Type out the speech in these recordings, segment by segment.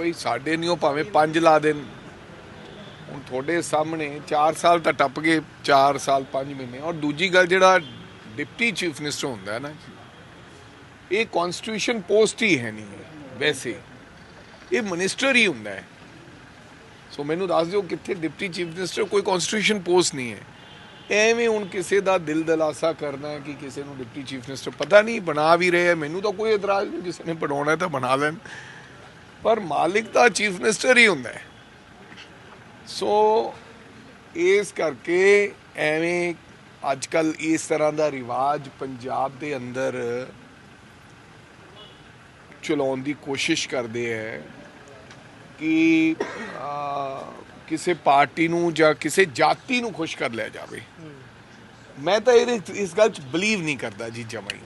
ਭਾਈ ਸਾਡੇ ਨਹੀਂ ਉਹ ਭਾਵੇਂ 5 ਲਾ ਦੇਣ। ਹੁਣ ਤੁਹਾਡੇ ਸਾਹਮਣੇ 4 ਸਾਲ ਤਾਂ ਟੱਪ ਗਏ 4 ਸਾਲ 5 ਮਹੀਨੇ। ਔਰ ਦੂਜੀ ਗੱਲ ਜਿਹੜਾ ਡਿਪਟੀ ਚੀਫ ਮਿਨਿਸਟਰ ਹੁੰਦਾ ਹੈ ਨਾ ਇਹ ਕਨਸਟੀਟਿਊਸ਼ਨ ਪੋਸਟ ਹੀ ਹੈ ਨਹੀਂ ਵੈਸੇ। ਇਹ ਮਿਨਿਸਟਰ ਹੀ ਹੁੰਦਾ ਹੈ। ਸੋ ਮੈਨੂੰ ਦੱਸ ਦਿਓ ਕਿੱਥੇ ਡਿਪਟੀ ਚੀਫ ਮਿਨਿਸਟਰ, ਕੋਈ ਕਨਸਟੀਟਿਊਸ਼ਨ ਪੋਸਟ ਨਹੀਂ ਹੈ। ਐਵੇਂ ਹੁਣ ਕਿਸੇ ਦਾ ਦਿਲ ਦਲਾਸਾ ਕਰਨਾ ਹੈ ਕਿ ਕਿਸੇ ਨੂੰ ਡਿਪਟੀ ਚੀਫ ਮਿਨਿਸਟਰ ਪਤਾ ਨਹੀਂ, ਬਣਾ ਵੀ ਰਹੇ ਹੈ। ਮੈਨੂੰ ਤਾਂ ਕੋਈ ਇਤਰਾਜ਼ ਨਹੀਂ, ਕਿਸੇ ਨੇ ਬਣਾਉਣਾ ਤਾਂ ਬਣਾ ਲੈਣ। ਪਰ ਮਾਲਿਕ ਤਾਂ ਚੀਫ ਮਿਨਿਸਟਰ ਹੀ ਹੁੰਦਾ ਹੈ। ਸੋ ਇਸ ਕਰਕੇ ਐਵੇਂ ਅੱਜ ਕੱਲ ਇਸ ਤਰ੍ਹਾਂ ਦਾ ਰਿਵਾਜ ਪੰਜਾਬ ਦੇ ਅੰਦਰ ਚਲਾਉਣ ਦੀ ਕੋਸ਼ਿਸ਼ ਕਰਦੇ ਹੈ ਕਿ ਕਿਸੇ ਪਾਰਟੀ ਨੂੰ ਜਾਂ ਕਿਸੇ ਜਾਤੀ ਨੂੰ ਖੁਸ਼ ਕਰ ਲਿਆ ਜਾਵੇ। ਮੈਂ ਤਾਂ ਇਹਦੇ ਇਸ ਗੱਲ 'ਚ ਬਲੀਵ ਨਹੀਂ ਕਰਦਾ ਜੀ ਜਮਾਈ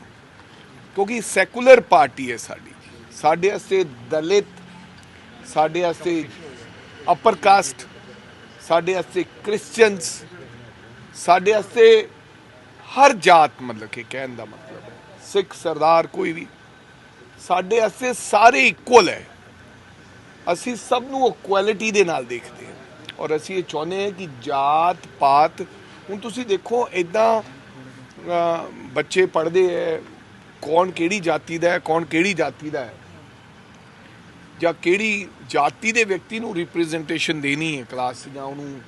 ਕਿਉਂਕਿ ਸੈਕੂਲਰ ਪਾਰਟੀ ਹੈ ਸਾਡੀ। ਸਾਡੇ ਵਾਸਤੇ ਦਲਿਤ ਸਾਡੇ ਵਾਸਤੇ ਅਪਰ ਕਾਸਟ ਸਾਡੇ ਵਾਸਤੇ ਕ੍ਰਿਸਚੀਅਨਸ ਸਾਡੇ ਵਾਸਤੇ ਹਰ ਜਾਤ ਮਤਲਬ ਕਿ ਕਹਿਣ ਦਾ ਮਤਲਬ ਹੈ। ਸਿੱਖ ਸਰਦਾਰ ਕੋਈ ਵੀ, ਸਾਡੇ ਵਾਸਤੇ ਸਾਰੇ ਇਕੁਅਲ ਹੈ। ਅਸੀਂ ਸਭ ਨੂੰ ਇਕੁਐਲਿਟੀ ਦੇ ਨਾਲ ਦੇਖਦੇ ਹਾਂ। ਔਰ ਅਸੀਂ ਇਹ ਚਾਹੁੰਦੇ ਹਾਂ ਕਿ ਜਾਤ ਪਾਤ, ਹੁਣ ਤੁਸੀਂ ਦੇਖੋ ਇਦਾਂ ਬੱਚੇ ਪੜ੍ਹਦੇ ਹੈ, ਕੌਣ ਕਿਹੜੀ ਜਾਤੀ ਦਾ ਹੈ, ਕੌਣ ਕਿਹੜੀ ਜਾਤੀ ਦਾ ਹੈ। ਜਾਂ ਕਿਹੜੀ ਜਾਤੀ ਦੇ ਵਿਅਕਤੀ ਨੂੰ ਰਿਪਰੈਜ਼ੈਂਟੇਸ਼ਨ ਦੇਣੀ ਹੈ ਕਲਾਸ 'ਚ ਜਾਂ ਉਹਨੂੰ?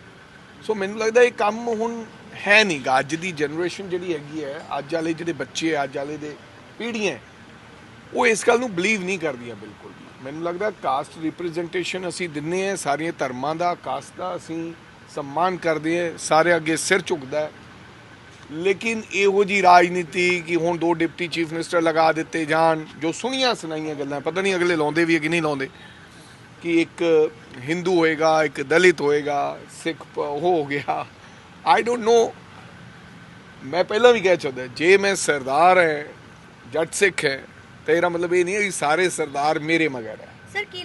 ਸੋ ਮੈਨੂੰ ਲੱਗਦਾ ਇਹ ਕੰਮ ਹੁਣ ਹੈ ਨਹੀਂ ਗਾ ਅੱਜ ਦੀ ਜਨਰੇਸ਼ਨ ਜਿਹੜੀ ਹੈਗੀ ਹੈ ਅੱਜ ਵਾਲੇ ਜਿਹੜੇ ਬੱਚੇ ਆ, ਅੱਜ ਵਾਲੇ ਦੇ ਪੀੜ੍ਹੀਆਂ ਉਹ ਇਸ ਗੱਲ ਨੂੰ ਬਲੀਵ ਨਹੀਂ ਕਰਦੀਆਂ ਬਿਲਕੁਲ ਵੀ। ਮੈਨੂੰ ਲੱਗਦਾ ਕਾਸਟ ਰਿਪਰੈਜ਼ੈਂਟੇਸ਼ਨ ਅਸੀਂ ਦਿੰਨੇ ਆ ਸਾਰੀਆਂ ਧਰਮਾਂ ਦਾ ਕਾਸਟ ਦਾ ਅਸੀਂ ਸਨਮਾਨ ਕਰਦੇ ਆ ਸਾਰੇ ਅੱਗੇ ਸਿਰ ਝੁਕਦਾ ਹੈ। ਲੇਕਿਨ ਇਹੋ ਜੀ ਰਾਜਨੀਤੀ ਕਿ ਹੁਣ ਦੋ ਡਿਪਟੀ ਚੀਫ ਮਿਨਿਸਟਰ ਲਗਾ ਦਿੱਤੇ ਜਾਣ, ਜੋ ਸੁਣੀਆਂ ਸੁਣਾਈਆਂ ਗੱਲਾਂ, ਪਤਾ ਨਹੀਂ ਅਗਲੇ ਲਾਉਂਦੇ ਵੀ ਹੈ ਕਿ ਨਹੀਂ ਲਾਉਂਦੇ, ਕਿ ਇੱਕ ਹਿੰਦੂ ਹੋਏਗਾ, ਇੱਕ ਦਲਿਤ ਹੋਏਗਾ, ਸਿੱਖ ਉਹ ਹੋ ਗਿਆ। ਆਈ ਡੋਨਟ ਨੋ ਮੈਂ ਪਹਿਲਾਂ ਵੀ ਕਹਿ ਚੁੱਕਾ ਜੇ ਮੈਂ ਸਰਦਾਰ ਹੈ, ਜੱਟ ਸਿੱਖ ਹੈ, ਤਾਂ ਇਹਦਾ ਮਤਲਬ ਇਹ ਨਹੀਂ ਹੈ ਕਿ ਸਾਰੇ ਸਰਦਾਰ ਮੇਰੇ ਮਗਰ ਹੈ। ਸਰ ਕੀ